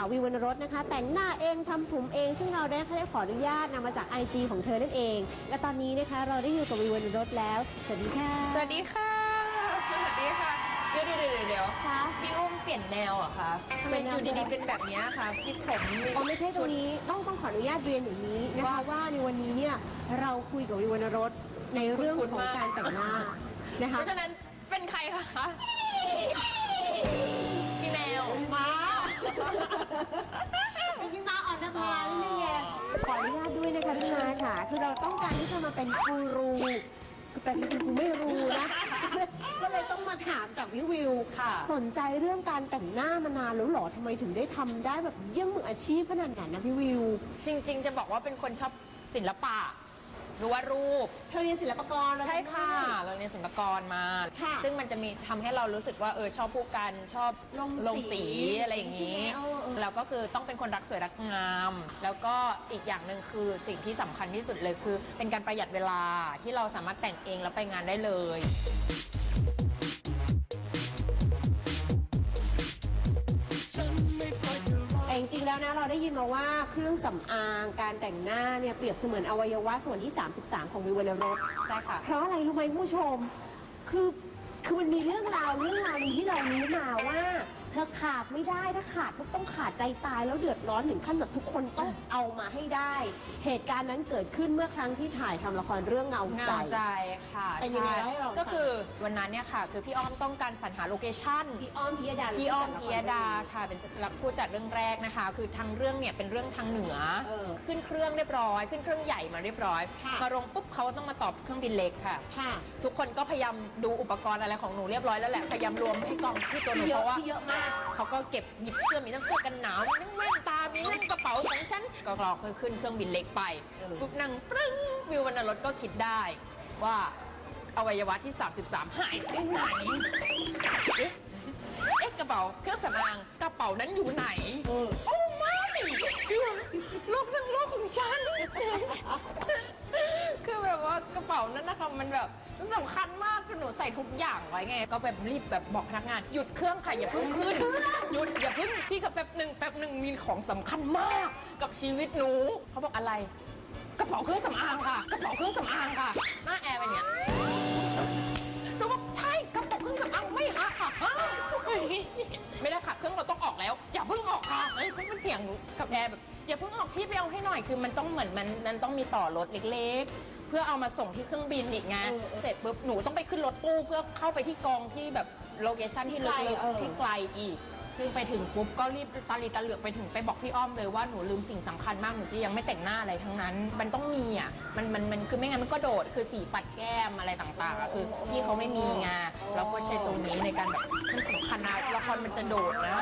าววิววรรณรสนะคะ แต่งหน้าเองทำผมเอง ซึ่งเราได้ได้ขออนุญาตนำมาจาก IG ของเธอนั่นเอง และตอนนี้นะคะเราได้อยู่กับวิววรรณรสแล้ว สวัสดีค่ะสวัสดีค่ะ สวัสดีค่ะ เดี๋ยวเดี๋ยวเดี๋ยวเดี๋ยวค่ะ พี่อุ้มเปลี่ยนแนวเหรอะคะทำไมเป็นอยู่แนวดีๆเป็นแบบเนี้ยค่ะพี่ผมมีอ๋อไม่ใช่ตรงนี้ต้องต้องขออนุญาตเรียนอย่างนี้นะคะว่าในวันนี้เนี่ยเราคุยกับวิววรรณรสในเรื่องของการแต่งหน้านะคะเพราะฉะนั้นเป็นใครคะพี่แมวม้าพี่ม้าอ่อนน้ำพานิดนึงไงขออนุญาตด้วยนะคะพี่ม้าค่ะ คือเราต้องการที่จะมาเป็นกูรู แต่จริงๆกูไม่รู้นะ ก็เลยต้องมาถามจากพี่วิว ค่ะ สนใจเรื่องการแต่งหน้ามานานแล้วเหรอทำไมถึงได้ทำได้แบบเยี่ยงมืออาชีพขนาดนั้นนะพี่วิว จริง ๆ จะบอกว่าเป็นคนชอบศิลปะ หรือว่ารูป เธอเรียนศิลปากรมาใช่ค่ะด้วยเราเรียนศิลปากรมา ค่ะซึ่งมันจะมีทำให้เรารู้สึกว่าเออชอบผู้กันชอบลงสีลงสีอะไรอย่างนี้ใช่ไหมเออเออ แล้วก็คือต้องเป็นคนรักสวยรักงาม แล้วก็อีกอย่างหนึ่งคือสิ่งที่สำคัญที่สุดเลยคือ เป็นการประหยัดเวลาที่เราสามารถแต่งเองแล้วไปงานได้เลย จริงๆแล้วนะเราได้ยินมาว่าเครื่องสำอางการแต่งหน้าเนี่ยเปรียบเสมือนอวัยวะส่วนที่ 33 ของวิววรรณรสใช่ค่ะ เพราะอะไรรู้ไหมคุณผู้ชม คือคือมันมีเรื่องราวเรื่องราวหนึงที่เรารู้มาว่า เธอขาดไม่ได้ถ้าขาดปุ๊บต้องขาดใจตายแล้วเดือดร้อนถึงขั้นแบบทุกคนต้องเอามาให้ได้ เหตุการณ์นั้นเกิดขึ้นเมื่อครั้งที่ถ่ายทำละครเรื่องเงาเงาใจ ใจค่ะเป็นยังไงใช่เล่าให้เราฟัง ก็คือวันนั้นเนี่ยค่ะ คือพี่อ้อมต้องการสรรหาโลเคชั่น พี่อ้อมพิยดาพี่อ้อมจัละครพิยดาค่ะเป็นรับผู้จัดเรื่องแรกนะคะ คือทางเรื่องเนี่ยเป็นเรื่องทางเหนือ เออ ขึ้นเครื่องเรียบร้อย ขึ้นเครื่องใหญ่มาเรียบร้อย ค่ะ มาลงปุ๊บเขาต้องมาตอบเครื่องบินเล็กค่ะ ค่ะ ทุกคนก็พยายามดูอุปกรณ์อะไรของหนูเรียบร้อยแล้วแหละ พยายามรวมให้กองที่ตัวหนูที่เยเพอะราะว่าที่เยอะมากเขาก็เก็บหยิบเสื้อมีทั้งเสื้อกันหนาวมีทั้งแว่นตา มีทั้งกระเป๋าของฉันก็รอขึ้นเครื่องบินเล็กไปปุ๊บนั่งปรึ้งวิววรรณรถก็คิดได้ว่าอวัยวะที่ 33 หายไปไหน เอ๊ะ เอ๊ะ กระเป๋าเครื่องสำอางกระเป๋านั้นอยู่ไหน เออ โลกทั้งโลกของฉัน คือแบบว่ากระเป๋านั้นนะคะมันแบบสำคัญมากคือหนูใส่ทุกอย่างไว้ไง ก็แบบรีบแบบบอกพนักงาน หยุดเครื่องค่ะอย่าเพิ่งขึ้นหยุดอย่าเพิ่งพี่ขับแป๊บหนึ่งแป๊บหนึ่งมีของสำคัญมาก กับชีวิตหนูเขาบอกอะไร กระเป๋าเครื่องสำอางค่ะ กระเป๋าเครื่องสำอางค่ะ หน้าแอร์เป็นอย่างเงี้ยหนูบอกใช่กระเป๋าเครื่องสำอางไม่หักค่ะไม่ได้ค่ะเครื่องเราต้องออกแล้ว อย่าเพิ่งออกค่ะเฮ้ยเพิ่งมันเถียงกับแอร์แบบ อย่าเพิ่งออกพี่ไปเอาให้หน่อยคือมันต้องเหมือนมันมันต้องมีต่อรถเล็กๆ เพื่อเอามาส่งที่เครื่องบินอีกไงเออเออเสร็จปุ๊บหนูต้องไปขึ้นรถตู้เพื่อเข้าไปที่กองที่แบบโลเคชั่นที่ลึไกลกเออ ๆที่ไกลอีก ซึ่งไปถึงปุ๊บก็รีบตาลีตาเหลือกไปถึงไปบอกพี่อ้อมเลยว่าหนูลืมสิ่งสำคัญมากหนูจะยังไม่แต่งหน้าอะไรทั้งนั้น มันต้องมีอะมันมันมันคือไม่งั้นมันก็โดดคือสีปัดแก้มอะไรต่างๆอะคือพี่เขาไม่มีไงเราก็ใช้ตรงนี้ในการแบบมันสำคัญนะละครมันจะโดดนะ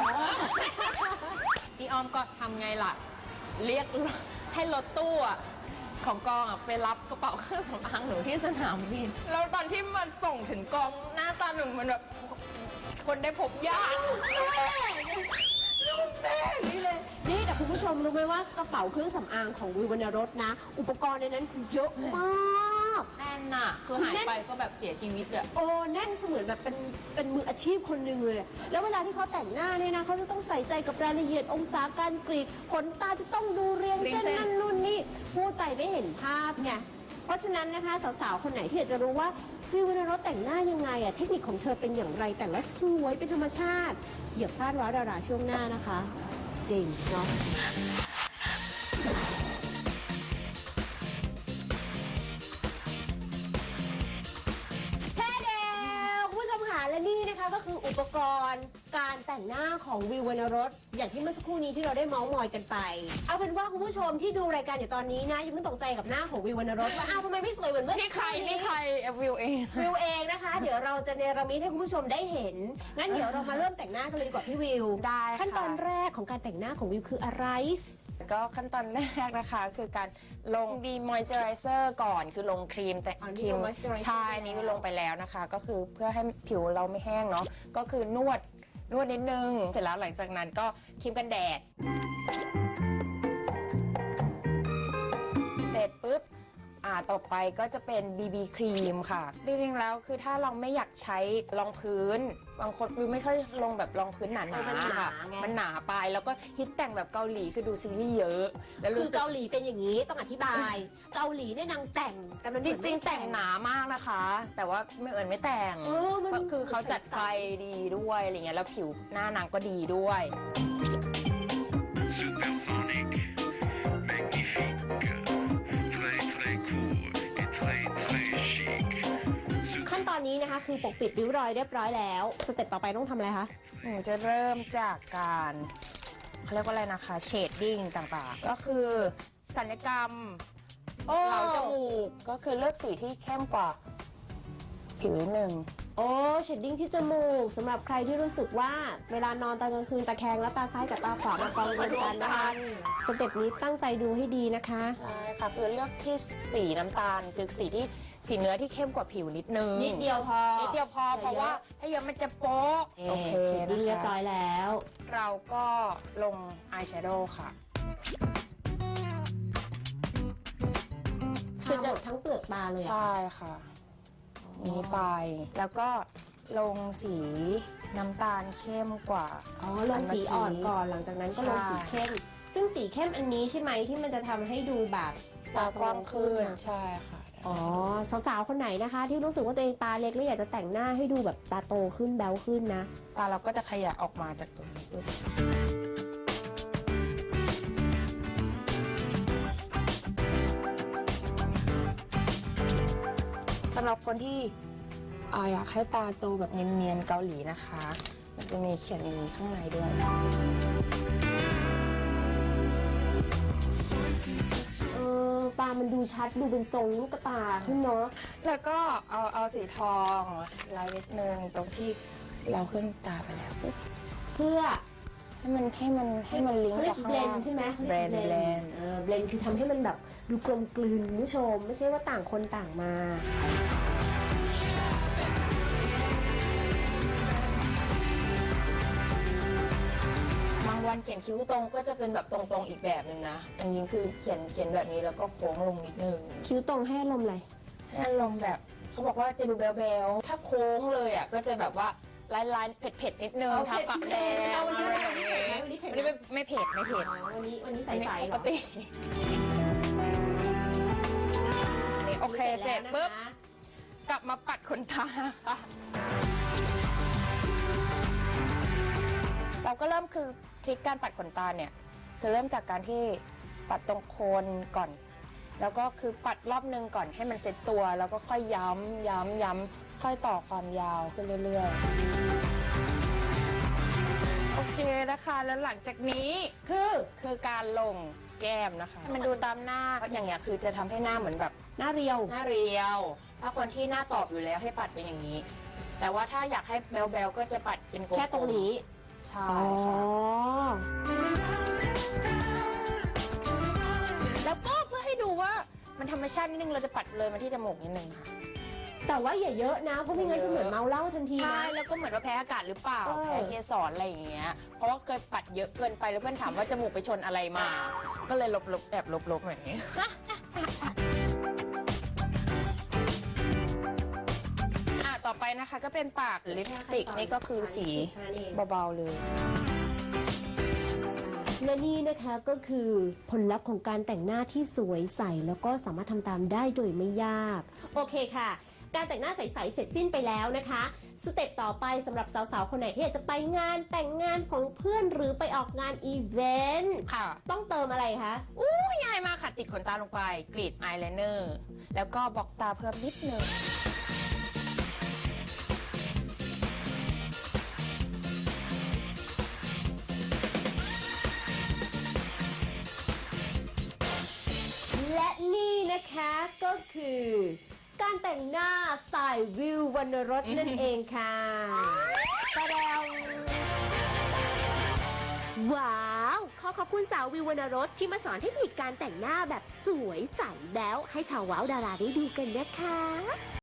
พี่อ้อมก็ทำไงล่ะ เรียกให้รถตู้อะของกองอะไปรับกระเป๋าเครื่องสำอางหนูที่สนามบิน แล้วตอนที่มันส่งถึงกองหน้าตาหนูมันแบบคนได้พบญาติลูกแม่นี่เลย นี่แต่คุณผู้ชมรู้ไหมว่ากระเป๋าเครื่องสำอางของวิววรรณรสนะ อุปกรณ์ในนั้นคือเยอะมาก แน่นอะคือหายไปก็แบบเสียชีวิตอะโอ้แน่นเสมือนแบบเป็นเป็นมืออาชีพคนหนึ่งเลยแล้วเวลาที่เขาแต่งหน้าเนี่ยนะเขาจะต้องใส่ใจกับรายละเอียดองศาการกรีดขนตาจะต้องดูเรียงเส้นนั่นนู่นนี่พูดไปไม่เห็นภาพไงเพราะฉะนั้นนะคะสาวๆคนไหนที่อยากจะรู้ว่าวิววรรณรสแต่งหน้ายังไงอะเทคนิคของเธอเป็นอย่างไรแต่งแล้วสวยเป็นธรรมชาติอย่าพลาดว้าดาราช่วงหน้านะคะ จริงเนาะ ออุปกรณ์ การแต่งหน้าของวิววรรณรสอย่างที่เมื่อสักครู่นี้ที่เราได้เมาส์มอยกันไป เอาเป็นว่าคุณผู้ชมที่ดูรายการอยู่ตอนนี้นะอย่าเพิ่งตกใจกับหน้าของวิววรรณรสว่าอ้าวทำไมไม่สวยเหมือนเมื่อนี่ใครสักนี่รู่ใครเอวิวเองวิวเองนะคะ เดี๋ยวเราจะเนรมิตให้คุณผู้ชมได้เห็น งั้นเดี๋ยวเรามาเริ่มแต่งหน้ากันเลยดีกว่าพี่วิว ได้ค่ะขั้นตอนแรกของการแต่งหน้าของวิวคืออะไร ก็ขั้นตอนแรกนะคะคือการลงดีมอยเจอไรเซอร์ก่อนคือลงครีมแต่อ๋อนี่ครีมลง moisturizer ใช่ไปแล้ว นี่ลงไปแล้วนะคะ ก็คือเพื่อให้ผิวเราไม่แห้งเนาะก็คือนวดนวดนิดนึง เสร็จแล้วหลังจากนั้นก็ครีมกันแดด อ่าต่อไปก็จะเป็น BB ครีมค่ะ จริงๆแล้วคือถ้าเราไม่อยากใช้รองพื้น บางคนวิวไม่ค่อยลงแบบรองพื้นหนาเออมันหนาๆค่ะ ไง มันหนาไปแล้วก็ฮิตแต่งแบบเกาหลีคือดูซีรีส์เยอะ แล้วคืรู้อสึก เกาหลีเป็นอย่างนี้ต้องอธิบาย เกาหลีเนี่ยนางแต่งแต่มันเหจมือนริง ไม่ ๆ แต่งหนามากนะคะ แต่ว่าไม่เอิญไม่แต่งเออมัน ก็คือเขาจัดไฟดีด้วยอะไรเงี้ยแล้วผิวหน้านางก็ดีด้วย Supersonic, คะคือปกปิดริ้วรอยเรียบร้อยแล้ว สเต็ปต่อไปต้องทำอะไรคะ หนูจะเริ่มจากการเขาเรียกว่าอะไรนะคะเชดดิ้งต่างๆ ก็คือสัญญกรรมโอ้เหลาจมูกก็คือเลือกสีที่เข้มกว่าผิวนิดนึง โอ้เชดดิ้งที่จมูกสำหรับใครที่รู้สึกว่าเวลานอนตอนกลางคืนตะแคงแล้วตาซ้ายกับตาขวามากองรวมกันนะคะสเต็ปนี้ตั้งใจดูให้ดีนะคะ ใช่ค่ะคือเลือกที่สีน้ำตาลคือสีที่ สีเนื้อที่เข้มกว่าผิวนิดนึงนิดเดียวพอนิดเดียวพอเพราะว่าถ้าเยอะมันจะโป๊ะโอเคเชดดิ้งเรียบร้อยแล้ว เราก็ลงอายแชโดว์ค่ะคือจะทั้งเปลือกตาเลยอะใช่ค่ะ นี้ไปแล้วก็ลงสีน้ำตาลเข้มกว่าอ๋อลงสีอ่อนก่อนหลังจากนั้นก็ลงสีใช่เข้ม ซึ่งสีเข้มอันนี้ใช่ไหมที่มันจะทำให้ดูแบบตากว้างขึ้นอะใช่ค่ะ อ๋อสาวๆคนไหนนะคะ ที่รู้สึกว่าตัวเองตาเล็กแล้วอยากจะแต่งหน้าให้ดูแบบตาโตขึ้นแบวขึ้นนะ ตาเราก็จะขยายออกมาจากตรงนี้ด้วยสำหรับคนที่อาอยากให้ตาโตแบบเนียนๆเกาหลีนะคะ มันจะมีเขียนอย่างนี้ข้างในด้วย เออตามันดูชัดดูเป็นทรงลูกตาขึ้นเนาะแล้วก็เอาเอาสีทองลายนิดนึงตรงที่เราขึ้นตาไปแล้วปุ๊บเพื่อให้มันให้มันให้มันลิงเขาก์เรียจากกข้างเบลล่านงด์ใช่ไหมแบรนด์แบรนด์ เออเบลนคือทำให้มันแบบดูกลมกลืนคุณผู้ชม ไม่ใช่ว่าต่างคนต่างมา วันเขียนคิ้วตรงก็จะเป็นแบบตรงๆอีกแบบหนึ่งนะ อันนี้คือเขียนเขียนแบบนี้แล้วก็โค้งลงนิดนึงคิ้วตรงให้อารมณ์อะไร ให้อารมณ์แบบเขาบอกว่าจะดูแบลๆถ้าโค้งเลยอะก็จะแบบว่าลายลายๆเผ็ดๆนิดนึงเอาทาปากแดงเผ็ดๆเอาวันนี้อะไรอย่างเงี้ยวันนี้เผ็ดไหมวันนี้ไม่ไม่เผ็ดไม่เผ็ดวันนี้วันนี้ใสอันนี้ๆปเหรกอติอันนี้โอเคเสร็จปุ๊บนะคะกลับมาปัดขนตาค่ะเราก็เริ่มคือ ทริคการปัดขนตาเนี่ยคือเริ่มจากการที่ปัดตรงโคนก่อน แล้วก็คือปัดรอบนึงก่อนให้มันเซ็ตตัว แล้วก็ค่อยย้ำย้ำย้ำค่อยต่อความยาวขึ้นเรื่อยๆ โอเคนะคะแล้วหลังจากนี้คือคือการลงแก้มนะคะให้มันดูตามหน้าอย่างเงี้ยคือจะทำให้หน้าเหมือนแบบ หน้าเรียว หน้าเรียว ถ้าคนที่หน้าตอบอยู่แล้วให้ปัดเป็นอย่างนี้ แต่ว่าถ้าอยากให้แบลๆก็จะปัดเป็นกลมๆ แค่ตรงนี้ ใช่อ๋อ ค่ะแล้วก็เพื่อให้ดูว่ามันธรรมชาตินิดนึงเราจะปัดเลยมาที่จมูกนิดนึงค่ะ แต่ว่าอย่าเยอะนะ เพราะไม่งั้นจะเหมือนเมาเหล้าทันทีใช่ นะ แล้วก็เหมือนว่าแพ้อากาศหรือเปล่า เออ แพ้เกสรอะไรอย่างเงี้ย เพราะว่าเคยปัดเยอะเกินไปแล้วเพื่อนถามว่าจมูกไปชนอะไรมา ก็เลยลบๆแอบลบๆแบบนี้ ต่อไปนะคะ ก็เป็นปากลิปสติกนี่ก็คือสีเบาๆเลย และนี่นะคะก็คือผลลัพธ์ของการแต่งหน้าที่สวยใส แล้วก็สามารถทำตามได้โดยไม่ยาก โอเคค่ะ การแต่งหน้าใสๆเสร็จสิ้นไปแล้วนะคะ สเต็ปต่อไปสำหรับสาวๆ คนไหนที่อยากจะไปงานแต่งงานของเพื่อนหรือไปออกงานอีเวนต์ค่ะ ต้องเติมอะไรคะอู้ง่ายมากค่ะติดขนตาลงไปกรีดอายไลเนอร์แล้วก็บล็อกตาเพิ่มนิดนึง นะคะก็คือ การแต่งหน้าสไตล์วิววรรณรสนั่นเองค่ะตะแดวว้าว ขอขอบคุณสาววิววรรณรสที่มาสอนเทคนิคการแต่งหน้าแบบสวยใสแล้วให้ชาวว้าวดาราได้ดูกันนะคะ